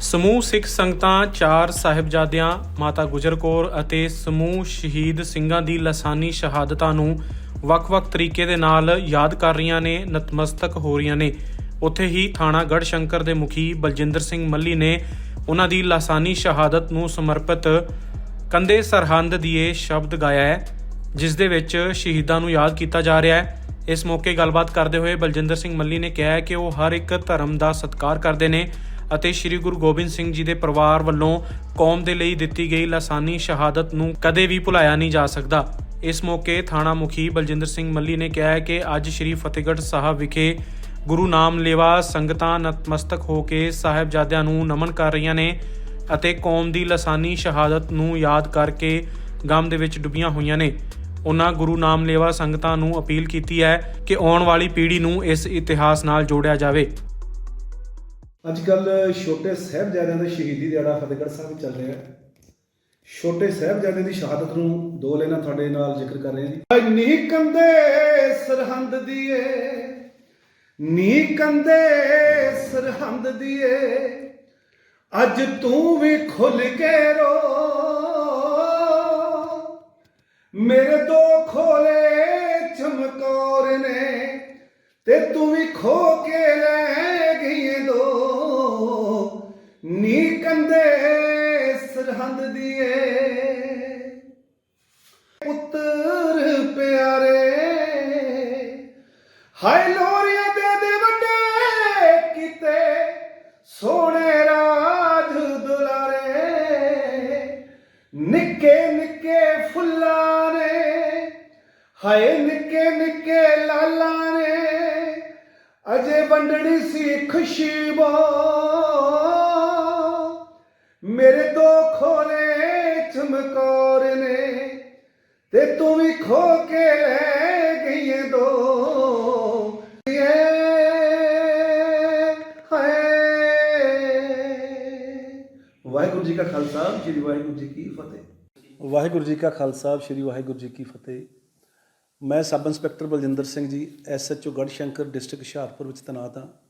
ਸਮੂਹ ਸਿੱਖ ਸੰਗਤਾਂ ਚਾਰ ਸਾਹਿਬਜ਼ਾਦਿਆਂ, ਮਾਤਾ ਗੁਜਰ ਕੌਰ ਅਤੇ ਸਮੂਹ ਸ਼ਹੀਦ ਸਿੰਘਾਂ ਦੀ ਲਾਸਾਨੀ ਸ਼ਹਾਦਤਾਂ ਨੂੰ ਵੱਖ-ਵੱਖ ਤਰੀਕੇ ਦੇ ਨਾਲ ਯਾਦ ਕਰ ਰਹੀਆਂ ਨੇ, ਨਤਮਸਤਕ ਹੋ ਰਹੀਆਂ ਨੇ। ਉੱਥੇ ਹੀ ਥਾਣਾ ਗੜ ਸ਼ੰਕਰ ਦੇ ਮੁਖੀ ਬਲਜਿੰਦਰ ਸਿੰਘ ਮੱਲੀ ਨੇ ਉਹਨਾਂ ਦੀ ਲਾਸਾਨੀ ਸ਼ਹਾਦਤ ਨੂੰ ਸਮਰਪਿਤ ਕੰਦੇ ਸਰਹੰਦ ਦੀ ਇਹ ਸ਼ਬਦ ਗਾਇਆ ਹੈ, ਜਿਸ ਦੇ ਵਿੱਚ ਸ਼ਹੀਦਾਂ ਨੂੰ ਯਾਦ ਕੀਤਾ ਜਾ ਰਿਹਾ ਹੈ। ਇਸ ਮੌਕੇ ਗੱਲਬਾਤ ਕਰਦੇ ਹੋਏ ਬਲਜਿੰਦਰ ਸਿੰਘ ਮੱਲੀ ਨੇ ਕਿਹਾ ਹੈ ਕਿ ਉਹ ਹਰ ਇੱਕ ਧਰਮ ਦਾ ਸਤਿਕਾਰ ਕਰਦੇ ਨੇ ਅਤੇ ਸ੍ਰੀ ਗੁਰੂ ਗੋਬਿੰਦ ਸਿੰਘ ਜੀ ਦੇ ਪਰਿਵਾਰ ਵੱਲੋਂ ਕੌਮ ਦੇ ਲਈ ਦਿੱਤੀ ਗਈ ਲਾਸਾਨੀ ਸ਼ਹਾਦਤ ਨੂੰ ਕਦੇ ਵੀ ਭੁਲਾਇਆ ਨਹੀਂ ਜਾ ਸਕਦਾ। ਇਸ ਮੌਕੇ ਥਾਣਾ ਮੁਖੀ ਬਲਜਿੰਦਰ ਸਿੰਘ ਮੱਲੀ ਨੇ ਕਿਹਾ ਹੈ ਕਿ ਅੱਜ ਸ੍ਰੀ ਫਤਿਹਗੜ੍ਹ ਸਾਹਿਬ ਵਿਖੇ ਗੁਰੂ ਨਾਮ ਲੇਵਾ ਸੰਗਤਾਂ ਨਤਮਸਤਕ ਹੋ ਕੇ ਸਾਹਿਬਜ਼ਾਦਿਆਂ ਨੂੰ ਨਮਨ ਕਰ ਰਹੀਆਂ ਨੇ ਅਤੇ ਕੌਮ ਦੀ ਲਾਸਾਨੀ ਸ਼ਹਾਦਤ ਨੂੰ ਯਾਦ ਕਰਕੇ ਗਮ ਦੇ ਵਿੱਚ ਡੁੱਬੀਆਂ ਹੋਈਆਂ ਨੇ। ਉਹਨਾਂ ਗੁਰੂ ਨਾਮ ਲੇਵਾ ਸੰਗਤਾਂ ਨੂੰ ਅਪੀਲ ਕੀਤੀ ਹੈ ਕਿ ਆਉਣ ਵਾਲੀ ਪੀੜ੍ਹੀ ਨੂੰ ਇਸ ਇਤਿਹਾਸ ਨਾਲ ਜੋੜਿਆ ਜਾਵੇ। ਅੱਜ ਕੱਲ ਛੋਟੇ ਸਾਹਿਬਜ਼ਾਦਿਆਂ ਦਾ ਸ਼ਹੀਦੀ ਦਿਹਾੜਾ ਫਤਿਹਗੜ੍ਹ ਸਾਹਿਬ ਚੱਲ ਰਿਹਾ ਹੈ। ਛੋਟੇ ਸਾਹਿਬਜ਼ਾਦਿਆਂ ਦੀ ਸ਼ਹਾਦਤ ਨੂੰ ਦੋ ਲੈਣਾ ਤੁਹਾਡੇ ਨਾਲ ਜ਼ਿਕਰ ਕਰ ਰਹੇ ਹਾਂ ਜੀ। ਨੀ ਕੰਦੇ ਸਰਹੰਦ ਦੀਏ ਨੀ ਕੰਦੇ ਸਰਹੰਦ ਦੀਏ, ਅੱਜ ਤੂੰ ਵੀ ਖੁੱਲ ਕੇ ਰੋ। ਮੇਰੇ ਦੋ ਖੋਲੇ ਚਮਕੌਰ ਨੇ, ਤੇ ਤੂੰ ਵੀ ਖੋ ਕੇ ਲੈ ਨੀ ਕੰਦੇ ਸਰਹੰਦ ਦੀਏ। ਪੁੱਤਰ ਪਿਆਰੇ, ਹਾਏ ਲੋਰੀਆਂ ਦੇ ਦੇ ਵੱਡੇ ਕੀਤੇ ਸੋਹਣੇ ਰਾਜ ਦੁਲਾਰੇ। ਨਿੱਕੇ ਨਿੱਕੇ ਫੁੱਲਾਂ ਨੇ, ਹਾਏ ਨਿੱਕੇ ਨਿੱਕੇ ਲਾਲਾਂ ਨੇ, ਅਜੇ ਵੰਡਣੀ ਸੀ ਖੁਸ਼ੀ ਖੁਸ਼ਬੂ ਮੇਰੇ ਦੋ ਖੋਰੇ ਚਮਕੌਰ ਨੇ ਤੇ ਤੂੰ ਵੀ ਖੋ ਕੇ ਲੈ ਗਈਏ ਦੋ। ਵਾਹਿਗੁਰੂ ਜੀ ਕਾ ਖਾਲਸਾ, ਸ੍ਰੀ ਵਾਹਿਗੁਰੂ ਜੀ ਕੀ ਫਤਿਹ। ਵਾਹਿਗੁਰੂ ਜੀ ਕਾ ਖਾਲਸਾ, ਸ੍ਰੀ ਵਾਹਿਗੁਰੂ ਜੀ ਕੀ ਫਤਿਹ। ਮੈਂ sub inspector Baljinder Singh ji SHO Garhshankar district Hoshiarpur ਵਿੱਚ ਤੈਨਾਤ ਹਾਂ।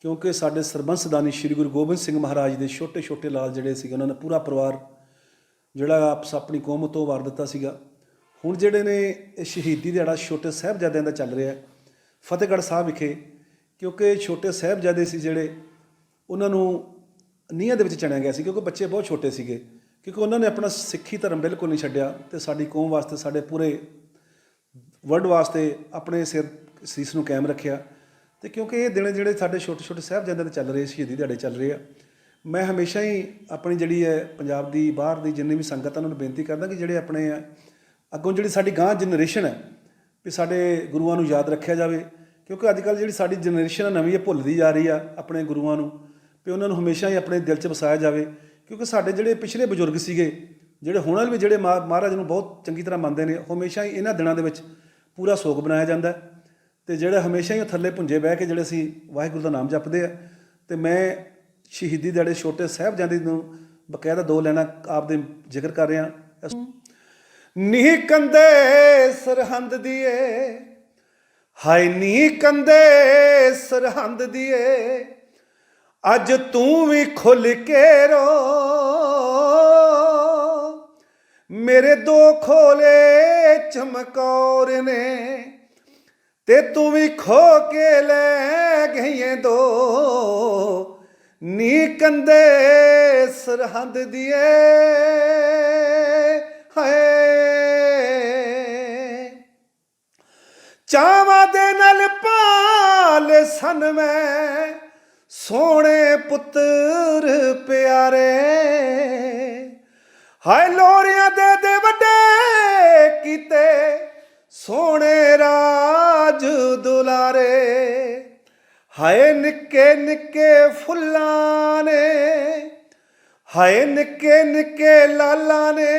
ਕਿਉਂਕਿ ਸਾਡੇ ਸਰਬੰਸਦਾਨੀ ਸ੍ਰੀ ਗੁਰੂ ਗੋਬਿੰਦ ਸਿੰਘ ਮਹਾਰਾਜ ਦੇ ਛੋਟੇ ਛੋਟੇ ਲਾਲ ਜਿਹੜੇ ਸੀਗੇ, ਉਹਨਾਂ ਨੇ ਪੂਰਾ ਪਰਿਵਾਰ ਜਿਹੜਾ ਆਪਸ ਆਪਣੀ ਕੌਮ ਤੋਂ ਵਾਰ ਦਿੱਤਾ ਸੀਗਾ। ਹੁਣ ਜਿਹੜੇ ਨੇ ਇਹ ਸ਼ਹੀਦੀ ਦਿਹਾੜਾ ਛੋਟੇ ਸਾਹਿਬਜ਼ਾਦਿਆਂ ਦਾ ਚੱਲ ਰਿਹਾ ਫਤਿਹਗੜ੍ਹ ਸਾਹਿਬ ਵਿਖੇ, ਕਿਉਂਕਿ ਛੋਟੇ ਸਾਹਿਬਜ਼ਾਦੇ ਸੀ ਜਿਹੜੇ, ਉਹਨਾਂ ਨੂੰ ਨੀਹਾਂ ਦੇ ਵਿੱਚ ਚਣਿਆ ਗਿਆ ਸੀ, ਕਿਉਂਕਿ ਬੱਚੇ ਬਹੁਤ ਛੋਟੇ ਸੀਗੇ, ਕਿਉਂਕਿ ਉਹਨਾਂ ਨੇ ਆਪਣਾ ਸਿੱਖੀ ਧਰਮ ਬਿਲਕੁਲ ਨਹੀਂ ਛੱਡਿਆ ਤੇ ਸਾਡੀ ਕੌਮ ਵਾਸਤੇ, ਸਾਡੇ ਪੂਰੇ ਵਰਲਡ ਵਾਸਤੇ ਆਪਣੇ ਸਿਰ ਸੀਸ ਨੂੰ ਕਾਇਮ ਰੱਖਿਆ। ਤੇ ਕਿਉਂਕਿ ਇਹ ਦਿਨ ਜਿਹੜੇ ਸਾਡੇ ਛੋਟੇ ਛੋਟੇ ਸਾਹਿਬਜ਼ਾਦਿਆਂ ਦੇ ਚੱਲ ਰਹੇ ਸ਼ਹੀਦੀ ਦਿਹਾੜੇ ਚੱਲ ਰਹੇ ਆ। ਮੈਂ ਹਮੇਸ਼ਾ ਹੀ ਆਪਣੀ ਜਿਹੜੀ ਹੈ ਪੰਜਾਬ ਦੀ, ਬਾਹਰ ਦੀ ਜਿੰਨੀ ਵੀ ਸੰਗਤ ਆ ਉਹਨਾਂ ਨੂੰ ਬੇਨਤੀ ਕਰਦਾ ਕਿ ਜਿਹੜੇ ਆਪਣੇ ਆ ਅੱਗੋਂ ਜਿਹੜੀ ਸਾਡੀ ਗਾਂ ਜਨਰੇਸ਼ਨ ਹੈ, ਵੀ ਸਾਡੇ ਗੁਰੂਆਂ ਨੂੰ ਯਾਦ ਰੱਖਿਆ ਜਾਵੇ। ਕਿਉਂਕਿ ਅੱਜ ਕੱਲ੍ਹ ਜਿਹੜੀ ਸਾਡੀ ਜਨਰੇਸ਼ਨ ਆ ਨਵੀਂ ਇਹ ਭੁੱਲਦੀ ਜਾ ਰਹੀ ਆ ਆਪਣੇ ਗੁਰੂਆਂ ਨੂੰ, ਵੀ ਉਹਨਾਂ ਨੂੰ ਹਮੇਸ਼ਾ ਹੀ ਆਪਣੇ ਦਿਲ 'ਚ ਵਸਾਇਆ ਜਾਵੇ। ਕਿਉਂਕਿ ਸਾਡੇ ਜਿਹੜੇ ਪਿਛਲੇ ਬਜ਼ੁਰਗ ਸੀਗੇ, ਜਿਹੜੇ ਹੁਣ ਵਾਲੇ ਵੀ ਜਿਹੜੇ ਮਹਾ- ਮਹਾਰਾਜ ਨੂੰ ਬਹੁਤ ਚੰਗੀ ਤਰ੍ਹਾਂ ਮੰਨਦੇ ਨੇ ਹਮੇਸ਼ਾ ਹੀ ਇਹਨਾਂ ਦਿਨਾਂ ਦੇ ਵਿੱਚ ਪੂਰਾ ਸੋਗ ਬਣਾਇਆ ਜਾਂਦਾ। ਹੈ ਤੇ ਜਿਹੜੇ ਹਮੇਸ਼ਾ ਹੀ ਥੱਲੇ ਭੁੰਜੇ ਬਹਿ ਕੇ ਜਿਹੜੇ ਅਸੀਂ ਵਾਹਿਗੁਰੂ ਦਾ ਨਾਮ ਜਪਦੇ ਆ, ਤੇ ਮੈਂ ਸ਼ਹੀਦੀ ਦਿਹਾੜੇ ਛੋਟੇ ਸਾਹਿਬਜ਼ਾਦੇ ਨੂੰ ਬਕਾਇਦਾ ਦੋ ਲੈਣਾ ਆਪ ਦੇ ਜ਼ਿਕਰ ਕਰ ਰਿਹਾ। ਨੀ ਕੰਦੇ ਸਰਹੰਦ ਦੀਏ, ਹਾਏ ਨੀ ਕੰਦੇ ਸਰਹੰਦ ਦੀਏ, ਅੱਜ ਤੂੰ ਵੀ ਖੁੱਲ ਕੇ ਰੋ। ਮੇਰੇ ਦੋ ਖੋਲੇ ਚਮਕੌਰ ਨੇ ਤੇ ਤੂੰ ਵੀ ਖੋ ਕੇ ਲੈ ਗਈਏ ਦੋ। ਨੀ ਕੰਦੇ ਸਰਹੰਦ ਦੀਏ, ਹਾਏ। ਚਾਵਾਂ ਦੇ ਨਾਲ ਪਾਲ ਸਨ ਮੈਂ, ਸੋਹਣੇ ਪੁੱਤਰ ਪਿਆਰੇ। ਹਾਏ ਲੋਰੀਆਂ ਦੇ ਦੇ ਵੱਡੇ ਕੀਤੇ ਸੋਹਣੇ ਰਾਜ ਦੁਲਾਰੇ, ਹਾਏ ਨਿੱਕੇ ਨਿੱਕੇ ਫੁੱਲਾਂ ਨੇ, ਹਾਏ ਨਿੱਕੇ ਨਿੱਕੇ ਲਾਲਾਂ ਨੇ,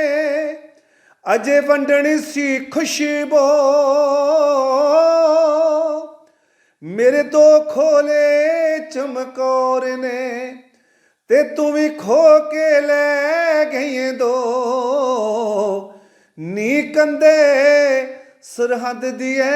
ਅਜੇ ਵੰਡਣੀ ਸੀ ਖੁਸ਼ਬੂ। ਮੇਰੇ ਦੋ ਖੋਲੇ ਚਮਕੌਰ ਨੇ, ਤੇ ਤੂੰ ਵੀ ਖੋ ਕੇ ਲੈ ਗਈਏ ਦੋ। ਨੀ ਕੰਦੇ ਸਰਹੱਦ ਦੀਏ